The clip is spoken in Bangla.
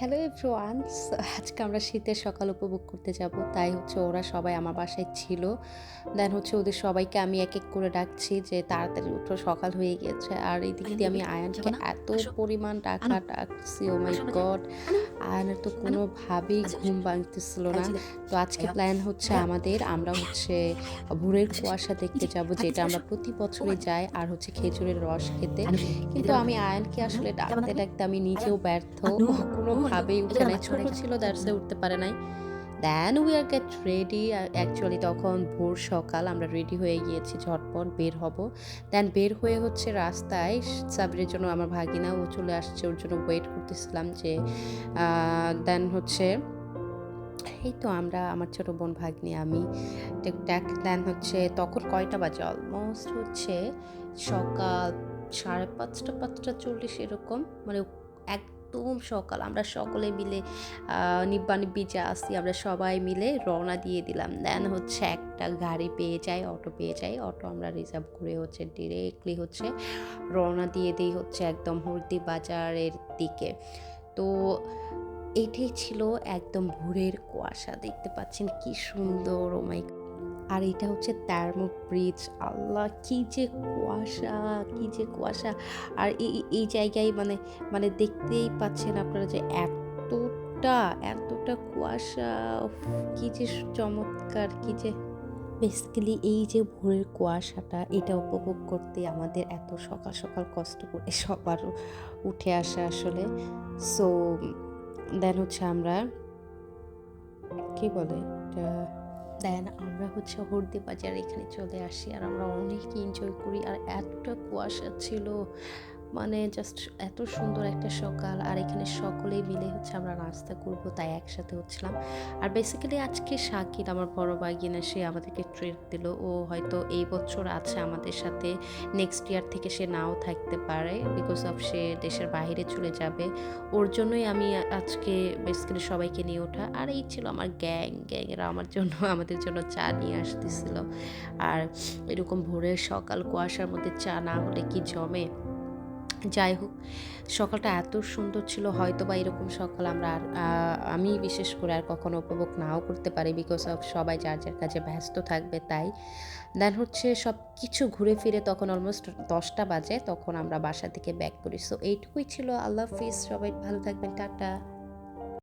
ওয়ান আজকে আমরা শীতের সকাল উপভোগ করতে যাব। তাই হচ্ছে ওরা সবাই আমার বাসায় ছিল। দেন হচ্ছে ওদের সবাইকে আমি এক এক করে ডাকছি যে তাড়াতাড়ি উঠো সকাল হয়ে গেছে। আর এই দিক দিয়ে আমি আয়ানকে এত পরিমাণ ডাকা ডাকছি ও মাই গড আয়ানের তো কোনোভাবেই ঘুম ভাঙতেছিল না। তো আজকে প্ল্যান হচ্ছে আমাদের আমরা হচ্ছে ভোরের কুয়াশা দেখতে যাব যেটা আমরা প্রতি বছরই যাই আর হচ্ছে খেজুরের রস খেতে। কিন্তু আমি আয়ানকে আসলে ডাকতে ডাকতে আমি নিজেও ব্যর্থ। ও কোনোভাবেই উঠে নাই ছোট ছিল দ্যাটসে উঠতে পারে নাই? Then we are get ready actually তখন ভোর সকাল আমরা রেডি হয়ে গিয়েছি ঝটপট বের হব। দেন বের হয়ে হচ্ছে রাস্তায় সাবরির জন্য আমার ভাগিনা ও চলে আসছে ওর জন্য ওয়েট করতেছিলাম যে দেন হচ্ছে এই তো আমরা আমার ছোট বোন ভাগ্নি আমি টুকটাক দেন হচ্ছে তখন কয়টা বাজে? অলমোস্ট হচ্ছে সকাল সাড়ে পাঁচটা পাঁচটা চল্লিশ এরকম মানে একদম সকাল। আমরা সকলে মিলে নিব্বা নিব্বি যা আসি আমরা সবাই মিলে রওনা দিয়ে দিলাম। দেন হচ্ছে একটা গাড়ি পেয়ে যাই, অটো পেয়ে যাই। অটো আমরা রিজার্ভ করে হচ্ছে ডিরেক্টলি হচ্ছে রওনা দিয়ে দিই হচ্ছে একদম হলদি বাজারের দিকে। তো এটাই ছিল একদম ভোরের কুয়াশা। দেখতে পাচ্ছেন কি সুন্দর ও মাই আর এটা হচ্ছে তার্মো ব্রিজ আল্লাহ, কি যে কুয়াশা, কি যে কুয়াশা। আর এই এই জায়গায় মানে মানে দেখতেই পাচ্ছেন আপনারা যে এতটা এতটা কুয়াশা। কি যে চমৎকার, কি যে বেসিক্যালি এই যে ভোরের কুয়াশাটা, এটা উপভোগ করতে আমাদের এত সকাল সকাল কষ্ট করে সবার উঠে আসা আসলে। সো দেন হচ্ছে আমরা, কি বলে এটা? দেন আমরা হচ্ছে হরদি বাজার এখানে চলে আসি আর আমরা অনেক এনজয় করি। আর এতটা কুয়াশা ছিল। মানে জাস্ট এত সুন্দর একটা সকাল আর এখানে সকলেই মিলে হচ্ছে আমরা নাস্তা করব, তাই একসাথে হচ্ছিলাম। আর বেসিক্যালি আজকে শাকির আমার বড় বাগিনা সে আমাদেরকে ট্রিট দিল। ও হয়তো এই বছর আছে আমাদের সাথে নেক্সট ইয়ার থেকে সে নাও থাকতে পারে বিকজ অফ সে দেশের বাইরে চলে যাবে। ওর জন্যই আমি আজকে বেসিক্যালি সবাইকে নিয়ে ওঠা। আর এই ছিল আমার গ্যাং গ্যাংয়েরা আমার জন্য, আমাদের জন্য চা নিয়ে আসতেছিল। আর এরকম ভোরের সকাল, কুয়াশার মধ্যে চা না হলে কি জমে? যাই হোক, সকালটা এত সুন্দর ছিল হয়তো বা এরকম সকাল আমরা আর আমি বিশেষ করে আর কখনো উপভোগ নাও করতে পারি বিকজ অফ সবাই যার যার কাজে ব্যস্ত থাকবে তাই। দেন হচ্ছে সব কিছু ঘুরে ফিরে তখন অলমোস্ট দশটা বাজে, তখন আমরা বাসা থেকে ব্যাক করি। সো এইটুকুই ছিল। আল্লাহ হাফিজ, সবাই ভালো থাকবেন। টাটা।